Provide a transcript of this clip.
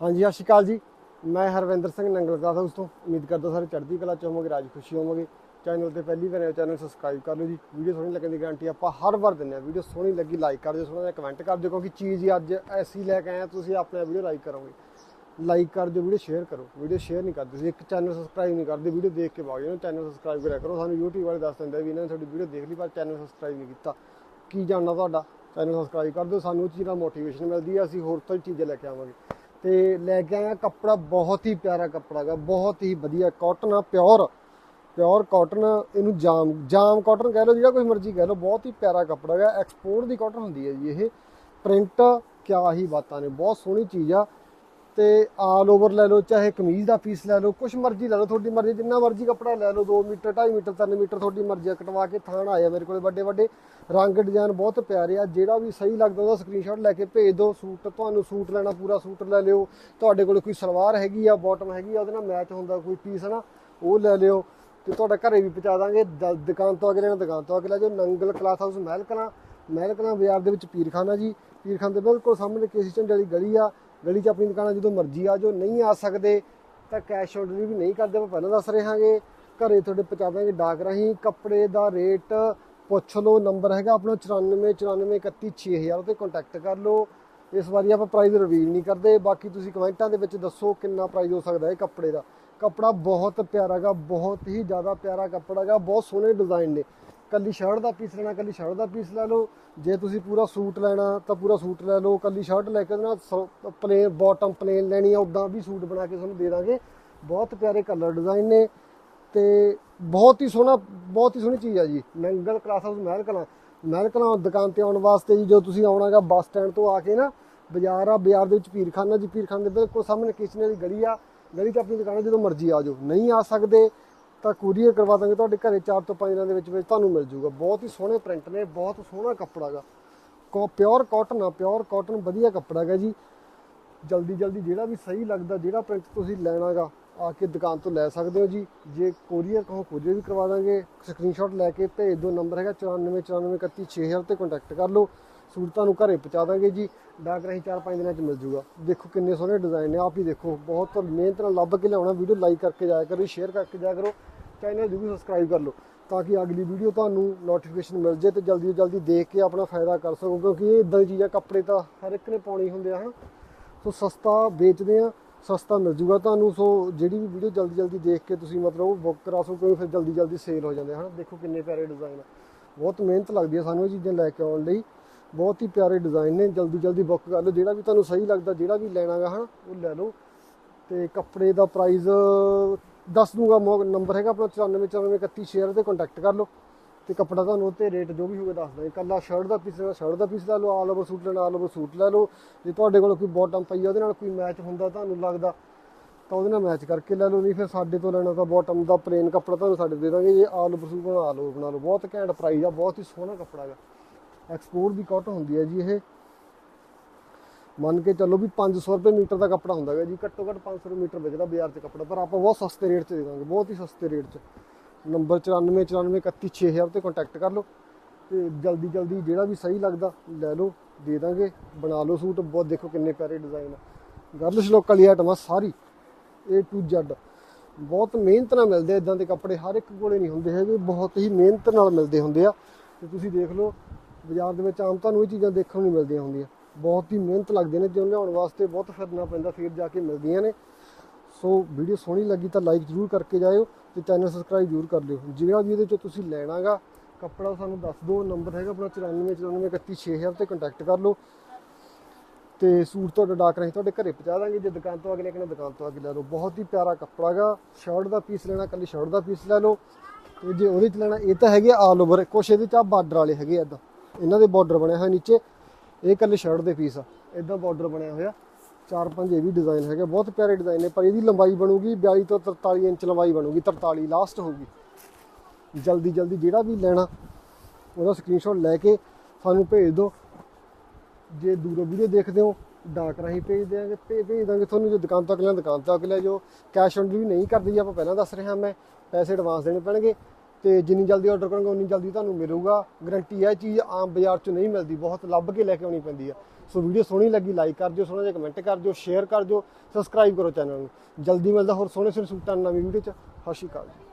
ਹਾਂਜੀ, ਸਤਿ ਸ਼੍ਰੀ ਅਕਾਲ ਜੀ। ਮੈਂ ਹਰਵਿੰਦਰ ਸਿੰਘ ਨੰਗਲ ਕਲਾਸ ਹਾਊਸ ਤੋਂ। ਉਮੀਦ ਕਰਦਾ ਸਾਰੇ ਚੜ੍ਹਦੀ ਕਲਾ ਚ ਹੋਵੋਗੇ, ਰਾਜ ਖੁਸ਼ੀ ਹੋਵੋਗੇ। ਚੈਨਲ ਤੇ ਪਹਿਲੀ ਵਾਰ ਆਏ ਚੈਨਲ ਸਬਸਕ੍ਰਾਈਬ ਕਰ ਲਓ ਜੀ। ਵੀਡੀਓ ਸੋਹਣੀ ਲੱਗਣ ਦੀ ਗਾਰੰਟੀ ਆਪਾਂ ਹਰ ਵਾਰ ਦਿੰਦੇ ਆ ਵੀਡੀਓ ਸੋਹਣੀ ਲੱਗੀ ਲਾਈਕ ਕਰ ਦਿਓ, ਸੋਹਣਾ ਜਿਹਾ ਕਮੈਂਟ ਕਰ ਦਿਓ, ਕਿਉਂਕਿ ਚੀਜ਼ ਹੀ ਅੱਜ ਐਸੀ ਲੈ ਕੇ ਆਏ ਆ, ਤੁਸੀਂ ਆਪਣੇ ਵੀਡੀਓ ਲਾਈਕ ਕਰੋਗੇ। ਲਾਈਕ ਕਰ ਦਿਓ, ਵੀਡੀਓ ਸ਼ੇਅਰ ਕਰੋ। ਵੀਡੀਓ ਸ਼ੇਅਰ ਨਹੀਂ ਕਰਦੇ ਤੁਸੀਂ ਇੱਕ ਚੈਨਲ ਸਬਸਕ੍ਰਾਈਬ ਨਹੀਂ ਕਰਦੇ, ਵੀਡੀਓ ਦੇਖ ਕੇ ਭਾਗ ਜਾਓ। ਚੈਨਲ ਸਬਸਕ੍ਰਾਈਬ ਕਰਿਆ ਕਰੋ। ਸਾਨੂੰ YouTube ਵਾਲੇ ਦੱਸ ਦਿੰਦੇ ਵੀ ਇਹਨਾਂ ਨੇ ਤੁਹਾਡੀ ਵੀਡੀਓ ਦੇਖ ਲਈ, ਪਰ ਚੈਨਲ ਸਬਸਕ੍ਰਾਈਬ ਨਹੀਂ ਕੀਤਾ। ਕੀ ਜਾਣਨਾ ਤੁਹਾਡਾ? ਚੈਨਲ ਸਬਸਕ੍ਰਾਈਬ ਕਰ ਦਿਓ, ਸਾਨੂੰ ਚੀਜ਼ਾਂ ਮੋਟੀਵੇਸ਼ਨ ਮਿਲਦੀ ਹੈ ਅਸੀਂ ਹੋਰ ਤੋਂ ਚੀਜ਼ਾਂ ਲੈ ਕੇ ਆਵਾਂਗੇ। ਤੇ ਲੈ ਕੇ ਆਇਆ ਕੱਪੜਾ, ਬਹੁਤ ਹੀ ਪਿਆਰਾ ਕੱਪੜਾ ਹੈਗਾ, ਬਹੁਤ ਹੀ ਵਧੀਆ ਕਾਟਨ ਆ ਪਿਓਰ ਪਿਓਰ ਕਾਟਨ ਇਹਨੂੰ ਜਾਮ ਜਾਮ ਕਾਟਨ ਕਹਿ ਲਓ, ਜਿਹੜਾ ਕੋਈ ਮਰਜ਼ੀ ਕਹਿ ਲਓ, ਬਹੁਤ ਹੀ ਪਿਆਰਾ ਕੱਪੜਾ ਹੈਗਾ ਐਕਸਪੋਰਟ ਦੀ ਕਾਟਨ ਹੁੰਦੀ ਹੈ ਜੀ ਇਹ ਪ੍ਰਿੰਟ ਕਿਆ ਹੀ ਬਾਤਾਂ ਨੇ, ਬਹੁਤ ਸੋਹਣੀ ਚੀਜ਼ ਆ ਤੇ ਆਲ ਓਵਰ ਲੈ ਲਓ ਚਾਹੇ ਕਮੀਜ਼ ਦਾ ਪੀਸ ਲੈ ਲਓ ਕੁਛ ਮਰਜ਼ੀ ਲੈ ਲਓ ਤੁਹਾਡੀ ਮਰਜ਼ੀ ਜਿੰਨਾ ਮਰਜ਼ੀ ਕੱਪੜਾ ਲੈ ਲਓ 2 ਮੀਟਰ 2.5 ਮੀਟਰ 3 ਮੀਟਰ ਤੁਹਾਡੀ ਮਰਜ਼ੀ ਆ, ਕਟਵਾ ਕੇ ਥਾਣ ਆਇਆ ਮੇਰੇ ਕੋਲੇ ਵੱਡੇ ਵੱਡੇ। ਰੰਗ ਡਿਜ਼ਾਈਨ ਬਹੁਤ ਪਿਆਰੇ ਆ ਜਿਹੜਾ ਵੀ ਸਹੀ ਲੱਗਦਾ ਉਹਦਾ ਸਕਰੀਨਸ਼ਾਟ ਲੈ ਕੇ ਭੇਜ ਦਿਓ ਸੂਟ ਤੁਹਾਨੂੰ ਸੂਟ ਲੈਣਾ ਪੂਰਾ ਸੂਟ ਲੈ ਲਿਓ। ਤੁਹਾਡੇ ਕੋਲ ਕੋਈ ਸਲਵਾਰ ਹੈਗੀ ਆ ਬਾਟਮ ਹੈਗੀ ਆ ਉਹਦੇ ਨਾਲ ਮੈਚ ਹੁੰਦਾ ਕੋਈ ਪੀਸ ਨਾ ਉਹ ਲੈ ਲਿਓ ਤੇ ਤੁਹਾਡਾ ਘਰੇ ਵੀ ਪਹੁੰਚਾ ਦਾਂਗੇ। ਦੁਕਾਨ ਤੋਂ ਅਗੇ ਲੈਣਾ ਦੁਕਾਨ ਤੋਂ ਅਗੇ ਲੈ ਜਾਓ। ਨੰਗਲ ਕਲਾਸ ਹਾਊਸ ਮਹਿਲਕਲਾਂ ਮਹਿਲਕਲਾਂ ਬਾਜ਼ਾਰ ਦੇ ਵਿੱਚ ਪੀਰਖਾਨਾ ਜੀ। ਪੀਰਖਾਨ ਦੇ ਬਿਲਕੁਲ ਸਾਹਮਣੇ ਕੇਸੀ ਝੰਡੇ ਵਾਲੀ ਗਲੀ ਆ। ਗਲੀ 'ਚ ਆਪਣੀ ਦੁਕਾਨ ਜਦੋਂ ਮਰਜ਼ੀ ਆ ਜਾਓ, ਨਹੀਂ ਆ ਸਕਦੇ, ਤਾਂ ਕੈਸ਼ ਔਨ ਡਿਲੀਵਰੀ ਨਹੀਂ ਕਰਦੇ, ਆਪਾਂ ਪਹਿਲਾਂ ਦੱਸ ਰਹੇ ਹਾਂਗੇ। ਘਰੇ ਤੁਹਾਡੇ ਪਹੁੰਚਾ ਦਾਂਗੇ ਡਾਕ ਰਾਹੀਂ। ਕੱਪੜੇ ਦਾ ਰੇਟ ਪੁੱਛ ਲਓ, ਨੰਬਰ ਹੈਗਾ ਆਪਣਾ 94 94 31 6000 ਤੇ ਕੰਟੈਕਟ ਕਰ ਲਓ। ਇਸ ਵਾਰੀ ਆਪਾਂ ਪ੍ਰਾਈਸ ਰਿਵੀਲ ਨਹੀਂ ਕਰਦੇ। ਬਾਕੀ ਤੁਸੀਂ ਕਮੈਂਟਾਂ ਦੇ ਵਿੱਚ ਦੱਸੋ ਕਿੰਨਾ ਪ੍ਰਾਈਸ ਹੋ ਸਕਦਾ ਹੈ ਕੱਪੜੇ ਦਾ। ਕੱਪੜਾ ਬਹੁਤ ਪਿਆਰਾ ਗਾ ਬਹੁਤ ਹੀ ਜ਼ਿਆਦਾ ਪਿਆਰਾ ਕੱਪੜਾ ਗਾ ਬਹੁਤ ਸੋਹਣੇ ਡਿਜ਼ਾਈਨ ਨੇ। ਕੱਲੀ ਸ਼ਰਟ ਦਾ ਪੀਸ ਲੈਣਾ, ਕੱਲੀ ਸ਼ਰਟ ਦਾ ਪੀਸ ਲੈ ਲਓ। ਜੇ ਤੁਸੀਂ ਪੂਰਾ ਸੂਟ ਲੈਣਾ, ਤਾਂ ਪੂਰਾ ਸੂਟ ਲੈ ਲਓ। ਕੱਲੀ ਸ਼ਰਟ ਲੈ ਕੇ ਉਹਦੇ ਨਾਲ ਪਲੇਨ ਬਾਟਮ ਪਲੇਨ ਲੈਣੀ ਆ ਉਦਾਂ ਵੀ ਸੂਟ ਬਣਾ ਕੇ ਤੁਹਾਨੂੰ ਦੇ ਦਾਂਗੇ। ਬਹੁਤ ਪਿਆਰੇ ਕਲਰ ਡਿਜ਼ਾਈਨ ਨੇ ਤੇ ਬਹੁਤ ਹੀ ਸੋਹਣਾ, ਬਹੁਤ ਹੀ ਸੋਹਣੀ ਚੀਜ਼ ਆ ਜੀ। ਨੰਗਲ ਕਲਾਸ ਹਾਊਸ ਮਹਿਲ ਕਲਾਂ ਮਹਿਲ ਕਲਾਂ ਦੁਕਾਨ ਤੇ ਆਉਣ ਵਾਸਤੇ ਜੀ ਜੋ ਤੁਸੀਂ ਆਉਣਾਗਾ ਬੱਸ ਸਟੈਂਡ ਤੋਂ ਆ ਕੇ ਨਾ, ਬਾਜ਼ਾਰ ਆ, ਬਾਜ਼ਾਰ ਦੇ ਵਿੱਚ ਪੀਰਖਾਨਾ ਜੀ, ਪੀਰਖਾਨੇ ਦੇ ਬਿਲਕੁਲ ਸਾਹਮਣੇ ਕਿਸ਼ਨੇ ਦੀ ਗਲੀ ਆ। ਗਲੀ 'ਚ ਆਪਣੀ ਦੁਕਾਨ ਜਦੋਂ ਮਰਜ਼ੀ ਆ ਜਾਓ। ਨਹੀਂ ਆ ਸਕਦੇ। ਤਾਂ ਕੂਰੀਅਰ ਕਰਵਾ ਦਾਂਗੇ, ਤੁਹਾਡੇ ਘਰੇ 4 ਤੋਂ 5 ਦਿਨਾਂ ਦੇ ਵਿੱਚ ਵਿੱਚ ਤੁਹਾਨੂੰ ਮਿਲ ਜਾਊਗਾ। ਬਹੁਤ ਹੀ ਸੋਹਣੇ ਪ੍ਰਿੰਟ ਨੇ, ਬਹੁਤ ਸੋਹਣਾ ਕੱਪੜਾ ਗਾ। ਕੋ ਪਿਓਰ ਕਾਟਨ ਆ ਪਿਓਰ ਕਾਟਨ ਵਧੀਆ ਕੱਪੜਾ ਹੈਗਾ ਜੀ। ਜਲਦੀ ਜਲਦੀ ਜਿਹੜਾ ਵੀ ਸਹੀ ਲੱਗਦਾ, ਜਿਹੜਾ ਪ੍ਰਿੰਟ ਤੁਸੀਂ ਲੈਣਾਗਾ ਆ ਕੇ ਦੁਕਾਨ ਤੋਂ ਲੈ ਸਕਦੇ ਹੋ ਜੀ। ਜੇ ਕੋਰੀਅਰ ਕਹੋ ਕੋਰੀਅਰ ਵੀ ਕਰਵਾ ਦਾਂਗੇ। ਸਕਰੀਨਸ਼ਾਟ ਲੈ ਕੇ ਭੇਜ ਦਿਓ ਨੰਬਰ ਹੈਗਾ 9494316000 ਤੇ ਕੰਟੈਕਟ ਕਰ ਲਓ। ਸੂਟ ਤੁਹਾਨੂੰ ਘਰੇ ਪਹੁੰਚਾ ਦਾਂਗੇ ਜੀ। ਡਾਕ ਰਾਹੀਂ 4-5 ਦਿਨਾਂ 'ਚ ਮਿਲ ਜੂਗਾ। ਦੇਖੋ ਕਿੰਨੇ ਸੋਹਣੇ ਡਿਜ਼ਾਈਨ ਨੇ, ਆਪ ਹੀ ਦੇਖੋ। ਬਹੁਤ ਮਿਹਨਤ ਨਾਲ ਲੱਭ ਕੇ ਲਿਆਉਣਾ। ਵੀਡੀਓ ਲਾਈਕ ਕਰਕੇ ਜਾਇਆ ਕਰੋ ਸ਼ੇਅਰ ਕਰਕੇ ਜਾਇਆ ਕਰੋ। ਚੈਨਲ ਜ਼ਰੂਰ ਸਬਸਕ੍ਰਾਈਬ ਕਰ ਲਓ, ਤਾਂ ਕਿ ਅਗਲੀ ਵੀਡੀਓ ਤੁਹਾਨੂੰ ਨੋਟੀਫਿਕੇਸ਼ਨ ਮਿਲ ਜੇ ਤੇ ਜਲਦੀ ਤੋਂ ਜਲਦੀ ਦੇਖ ਕੇ ਆਪਣਾ ਫਾਇਦਾ ਕਰ ਸਕੋ। ਕਿਉਂਕਿ ਇਹ ਇਦਾਂ ਦੀ ਚੀਜ਼ਾਂ, ਕੱਪੜੇ ਤਾਂ ਹਰ ਇੱਕ ਨੇ ਪਾਉਣੀ ਹੁੰਦੇ ਆ, ਹਨ? ਸੋ ਸਸਤਾ ਵੇਚਦੇ ਆ। ਸਸਤਾ ਮਿਲ ਜੂਗਾ ਤੁਹਾਨੂੰ, ਸੋ ਜਿਹੜੀ ਵੀ ਵੀਡੀਓ ਜਲਦੀ ਜਲਦੀ ਦੇਖ ਕੇ ਤੁਸੀਂ ਮਤਲਬ ਉਹ ਬੁੱਕ ਕਰਾ ਸਕੋ ਕਿਉਂਕਿ ਫਿਰ ਜਲਦੀ ਜਲਦੀ ਸੇਲ ਹੋ ਜਾਂਦੇ ਹਨ। ਦੇਖੋ ਕਿੰਨੇ ਪਿਆਰੇ ਡਿਜ਼ਾਈਨ ਆ। ਬਹੁਤ ਮਿਹਨਤ ਲੱਗਦੀ ਹੈ ਸਾਨੂੰ ਇਹ ਚੀਜ਼ਾਂ ਲੈ ਕੇ ਆਉਣ ਲਈ। ਬਹੁਤ ਹੀ ਪਿਆਰੇ ਡਿਜ਼ਾਈਨ ਨੇ। ਜਲਦੀ ਜਲਦੀ ਬੁੱਕ ਕਰ ਲਓ। ਜਿਹੜਾ ਵੀ ਤੁਹਾਨੂੰ ਸਹੀ ਲੱਗਦਾ, ਜਿਹੜਾ ਵੀ ਲੈਣਾ ਹੈ ਹਨ, ਉਹ ਲੈ ਲਓ। ਤੇ ਕੱਪੜੇ ਦਾ ਪ੍ਰਾਈਸ ਦੱਸ ਦੂੰਗਾ ਨੰਬਰ ਹੈਗਾ ਆਪਣਾ 949431 ਸ਼ੇਅਰ ਤੇ ਕੰਟੈਕਟ ਕਰ ਲਓ। ਤੇ ਕੱਪੜਾ ਤੁਹਾਨੂੰ ਉੱਤੇ ਰੇਟ ਜੋ ਵੀ ਹੋਵੇ ਦੱਸ ਦਾਂਗੇ ਕੱਲਾ ਸ਼ਰਟ ਦਾ ਪੀਸ ਲੈਣਾ ਸ਼ਰਟ ਦਾ ਪੀਸ ਲੈ ਲਓ ਆਲ ਓਵਰ ਸੂਟ ਲੈਣਾ ਆਲ ਓਵਰ ਸੂਟ ਲੈ ਲਓ। ਜੇ ਤੁਹਾਡੇ ਕੋਲ ਕੋਈ ਬਾਟਮ ਪਈ ਆ, ਉਹਦੇ ਨਾਲ ਕੋਈ ਮੈਚ ਹੁੰਦਾ ਤੁਹਾਨੂੰ ਲੱਗਦਾ, ਤਾਂ ਉਹਦੇ ਨਾਲ ਮੈਚ ਕਰਕੇ ਲੈ ਲਓ। ਨਹੀਂ ਫਿਰ ਸਾਡੇ ਤੋਂ ਲੈਣਾ ਤਾਂ ਬਾਟਮ ਦਾ ਪਲੇਨ ਕੱਪੜਾ ਤੁਹਾਨੂੰ ਸਾਡੇ ਦੇ ਦਾਂਗੇ ਜੇ। ਆਲ ਓਵਰ ਸੂਟ ਬਣਾ ਲਓ ਬਣਾ ਲਓ। ਬਹੁਤ ਘੈਂਟ ਪ੍ਰਾਈਸ ਆ, ਬਹੁਤ ਹੀ ਸੋਹਣਾ ਕੱਪੜਾ ਹੈਗਾ। ਐਕਸਪੋਰਟ ਦੀ ਕਾਟਨ ਹੁੰਦੀ ਹੈ ਜੀ ਇਹ। ਮੰਨ ਕੇ ਚੱਲੋ ਵੀ 500 ਰੁਪਏ ਮੀਟਰ ਦਾ ਕੱਪੜਾ ਹੁੰਦਾ ਹੈ ਜੀ। ਘੱਟੋ ਘੱਟ 500 ਰੁਪਏ ਮੀਟਰ ਵਿਕਦਾ ਬਾਜ਼ਾਰ 'ਚ ਕੱਪੜਾ, ਪਰ ਆਪਾਂ ਬਹੁਤ ਸਸਤੇ ਰੇਟ 'ਚ ਦੇ ਦਾਂਗੇ, ਬਹੁਤ ਹੀ ਸਸਤੇ ਰੇਟ 'ਚ। ਨੰਬਰ 94 94 31 6000 ਤੇ ਕੰਟੈਕਟ ਕਰ ਲਓ ਤੇ ਜਲਦੀ ਜਲਦੀ ਜਿਹੜਾ ਵੀ ਸਹੀ ਲੱਗਦਾ ਲੈ ਲਓ, ਦੇ ਦਾਂਗੇ, ਬਣਾ ਲਓ ਸੂਟ। ਬਹੁਤ ਦੇਖੋ ਕਿੰਨੇ ਪਿਆਰੇ ਡਿਜ਼ਾਈਨ ਆ। ਗਰਲਸ ਲੋਕ ਵਾਲੀ ਆਈਟਮ ਸਾਰੀ, A to Z ਬਹੁਤ ਮਿਹਨਤ ਨਾਲ ਮਿਲਦੇ ਇਦਾਂ ਦੇ ਕੱਪੜੇ, ਹਰ ਇੱਕ ਕੋਲੇ ਨਹੀਂ ਹੁੰਦੇ ਹੈਗੇ, ਬਹੁਤ ਹੀ ਮਿਹਨਤ ਨਾਲ ਮਿਲਦੇ ਹੁੰਦੇ ਆ। ਤੇ ਤੁਸੀਂ ਦੇਖ ਲਓ, ਬਾਜ਼ਾਰ ਦੇ ਵਿੱਚ ਆਮ ਤੁਹਾਨੂੰ ਇਹ ਚੀਜ਼ਾਂ ਦੇਖਣ ਨੂੰ ਮਿਲਦੀਆਂ ਹੁੰਦੀਆਂ। ਬਹੁਤ ਹੀ ਮਿਹਨਤ ਲੱਗਦੇ ਨੇ ਜੋ ਲਿਆਉਣ ਵਾਸਤੇ ਬਹੁਤ ਫਿਰਨਾ ਪੈਂਦਾ, ਫਿਰ ਜਾ ਕੇ ਮਿਲਦੀਆਂ ਨੇ। ਸੋ ਵੀਡੀਓ ਸੋਹਣੀ ਲੱਗੀ ਤਾਂ ਲਾਈਕ ਜ਼ਰੂਰ ਕਰਕੇ ਜਾਇਓ ਤੇ ਚੈਨਲ ਸਬਸਕ੍ਰਾਈਬ ਜ਼ਰੂਰ ਕਰ ਲਿਓ। ਜਿਹੜਾ ਵੀ ਇਹਦੇ ਚੋਂ ਤੁਸੀਂ ਲੈਣਾਗਾ, ਕੱਪੜਾ ਸਾਨੂੰ ਦੱਸ ਦਿਓ ਨੰਬਰ ਹੈਗਾ ਆਪਣਾ 94 94 31 6000 ਤੇ ਕੰਟੈਕਟ ਕਰ ਲਓ। ਤੇ ਸੂਟ ਤੁਹਾਡਾ ਡਾਕ ਰਾਹੀਂ ਤੁਹਾਡੇ ਘਰੇ ਪਹੁੰਚਾ ਦਾਂਗੇ, ਜੇ ਦੁਕਾਨ ਤੋਂ ਅਗਲੇ ਕਿਨੇ ਦੁਕਾਨ ਤੋਂ ਅੱਗੇ ਲੈ ਲਓ। ਬਹੁਤ ਹੀ ਪਿਆਰਾ ਕੱਪੜਾ ਹੈਗਾ ਸ਼ਰਟ ਦਾ ਪੀਸ ਲੈਣਾ ਕੱਲੀ ਸ਼ਰਟ ਦਾ ਪੀਸ ਲੈ ਲਓ। ਤੇ ਜੇ ਉਹਦੇ ਚ ਲੈਣਾ, ਇਹ ਤਾਂ ਹੈਗੇ ਆਲ ਓਵਰ ਕੁਛ ਇਹਦੇ ਚ ਆ ਬਾਰਡਰ ਵਾਲੇ ਹੈਗੇ ਇਦਾਂ ਇਹਨਾਂ ਦੇ ਬਾਰਡਰ ਬਣਿਆ ਹੋਇਆ ਨੀਚੇ, ਇਹ ਕੱਲੇ ਸ਼ਰਟ ਦੇ ਪੀਸ ਆ। ਇਦਾਂ ਬਾਰਡਰ ਬਣਿਆ ਹੋਇਆ। ਚਾਰ ਪੰਜ ਇਹ ਵੀ ਡਿਜ਼ਾਈਨ ਹੈਗੇ, ਬਹੁਤ ਪਿਆਰੇ ਡਿਜ਼ਾਈਨ ਨੇ, ਪਰ ਇਹਦੀ ਲੰਬਾਈ ਬਣੂਗੀ 42 ਤੋਂ 43 ਇੰਚ ਲੰਬਾਈ ਬਣੂਗੀ 43 ਲਾਸਟ ਹੋਊਗੀ। ਜਲਦੀ ਜਲਦੀ ਜਿਹੜਾ ਵੀ ਲੈਣਾ, ਉਹਦਾ ਸਕਰੀਨਸ਼ਾਟ ਲੈ ਕੇ ਸਾਨੂੰ ਭੇਜ ਦਿਓ। ਜੇ ਦੂਰੋਂ ਵੀਡੀਓ ਦੇਖਦੇ ਹੋ ਡਾਕ ਰਾਹੀਂ ਭੇਜ ਦਿਆਂਗੇ, ਭੇ- ਭੇਜ ਦਾਂਗੇ ਤੁਹਾਨੂੰ, ਜੇ ਦੁਕਾਨ ਤੱਕ ਅਗਲੇ ਦੁਕਾਨ ਤੱਕ ਲੈ ਜੋ ਕੈਸ਼ ਔਨ ਡਿਲੀਵਰੀ ਨਹੀਂ ਕਰਦੀ, ਆਪਾਂ ਪਹਿਲਾਂ ਦੱਸ ਰਿਹਾ ਮੈਂ, ਪੈਸੇ ਐਡਵਾਂਸ ਦੇਣੇ ਪੈਣਗੇ। ਤੇ ਜਿੰਨੀ ਜਲਦੀ ਆਰਡਰ ਕਰੋਗੇ, ਉਨੀ ਜਲਦੀ ਤੁਹਾਨੂੰ ਮਿਲੂਗਾ। ਗਰੰਟੀ ਹੈ ਚੀਜ਼ ਆਮ ਬਾਜ਼ਾਰ 'ਚ ਨਹੀਂ ਮਿਲਦੀ, ਬਹੁਤ ਲੱਭ ਕੇ ਲੈ ਕੇ ਆਉਣੀ ਪੈਂਦੀ ਆ। ਸੋ ਵੀਡੀਓ ਸੋਹਣੀ ਲੱਗੀ ਲਾਈਕ ਕਰ ਦਿਓ, ਸੋਹਣਾ ਜਿਹਾ ਕਮੈਂਟ ਕਰ ਦਿਓ ਸ਼ੇਅਰ ਕਰ ਦਿਓ ਸਬਸਕ੍ਰਾਈਬ ਕਰੋ ਚੈਨਲ ਨੂੰ। ਜਲਦੀ ਮਿਲਦਾ ਹੋਰ ਸੋਹਣੇ ਸੋਹਣੇ ਸੂਟਾਂ ਨਵੀਂ ਵੀਡੀਓ ਚ। ਸਤਿ ਸ਼੍ਰੀ ਅਕਾਲ ਜੀ।